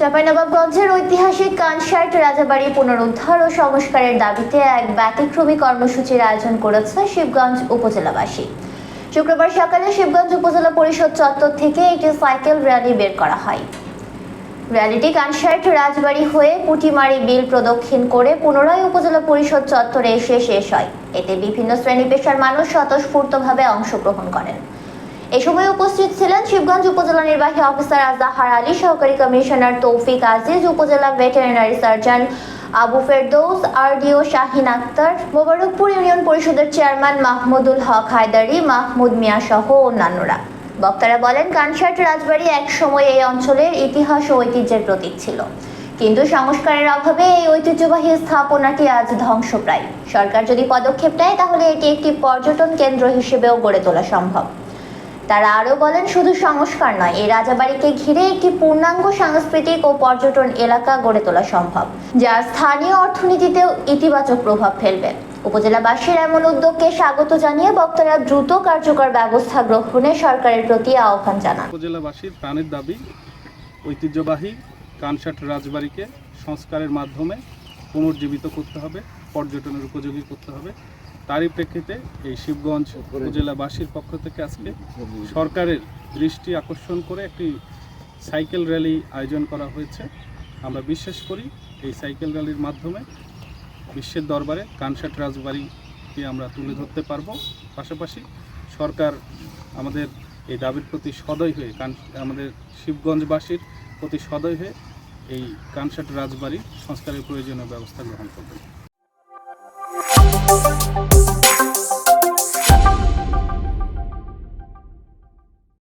চাঁপাইনবাবগঞ্জের ঐতিহাসিক কানসার্ট রাজাবাড়ি পুনরুদ্ধার ও সংস্কারের দাবিতে এক ব্যতিক্রমী কর্মসূচির আয়োজন করেছে শিবগঞ্জ উপজেলাবাসী। শুক্রবার সকালে শিবগঞ্জ উপজেলা পরিষদ চত্বর থেকে একটি সাইকেল র্যালি বের করা হয়। র্যালিটি কানসার্ট রাজবাড়ি হয়ে পুটিমারি বিল প্রদক্ষিণ করে পুনরায় উপজেলা পরিষদ চত্বরে এসে শেষ হয়। এতে বিভিন্ন শ্রেণি পেশার মানুষ স্বতঃস্ফূর্তভাবে অংশগ্রহণ করেন। এ সময় উপস্থিত ছিলেন শিবগঞ্জ উপজেলা নির্বাহী অফিসার আজাহার আলী, সহকারী কমিশনার তৌফিক আজিজ, উপজেলা veterinary surgeon Abu Ferdous, RDO Shahin Akter, Mobarakpur union পরিষদের চেয়ারম্যান মাহমুদুল হক হায়দারি, মাহমুদ মিয়া সহ অন্যান্যরা। বক্তারা বলেন কানসার্ট রাজবাড়ি এক সময় এই অঞ্চলের ইতিহাস ও ঐতিহ্যের প্রতীক ছিল। কিন্তু সংস্কারের অভাবে এই ঐতিহ্যবাহী স্থাপনাটি আজ ধ্বংসপ্রায়। সরকার যদি পদক্ষেপ নেয়, তাহলে এটি একটি পর্যটন কেন্দ্র হিসেবেও গড়ে তোলা সম্ভব। তারা আরও বলেন, শুধু সংস্কার নয়, এই রাজাবাড়িকে ঘিরে একটি পূর্ণাঙ্গ সাংস্কৃতিক ও পর্যটন এলাকা গড়ে তোলা সম্ভব, যা স্থানীয় অর্থনীতিতেও ইতিবাচক প্রভাব ফেলবে। উপজেলাবাসীর এমন উদ্যোগকে স্বাগত জানিয়ে বক্তারা দ্রুত কার্যকর ব্যবস্থা গ্রহণে সরকারের প্রতি আহ্বান জানান। উপজেলাবাসীর প্রাণের দাবি, ঐতিহ্যবাহী কানসাট রাজবাড়িকে সংস্কারের মাধ্যমে পুনর্জীবিত করতে হবে, পর্যটনের উপযোগী করতে হবে। তারই প্রেক্ষিতে এই শিবগঞ্জ উপজেলাবাসীর পক্ষ থেকে আজকে সরকারের দৃষ্টি আকর্ষণ করে একটি সাইকেল র্যালি আয়োজন করা হয়েছে। আমরা বিশ্বাস করি এই সাইকেল র্যালির মাধ্যমে বিশ্বের দরবারে কানসাট রাজবাড়িকে আমরা তুলে ধরতে পারব। পাশাপাশি সরকার আমাদের এই দাবির প্রতি সদয় হয়ে কান আমাদের শিবগঞ্জবাসীর প্রতি সদয় হয়ে এই কানসাট রাজবাড়ি সংস্কারের প্রয়োজনীয় ব্যবস্থা গ্রহণ করবে।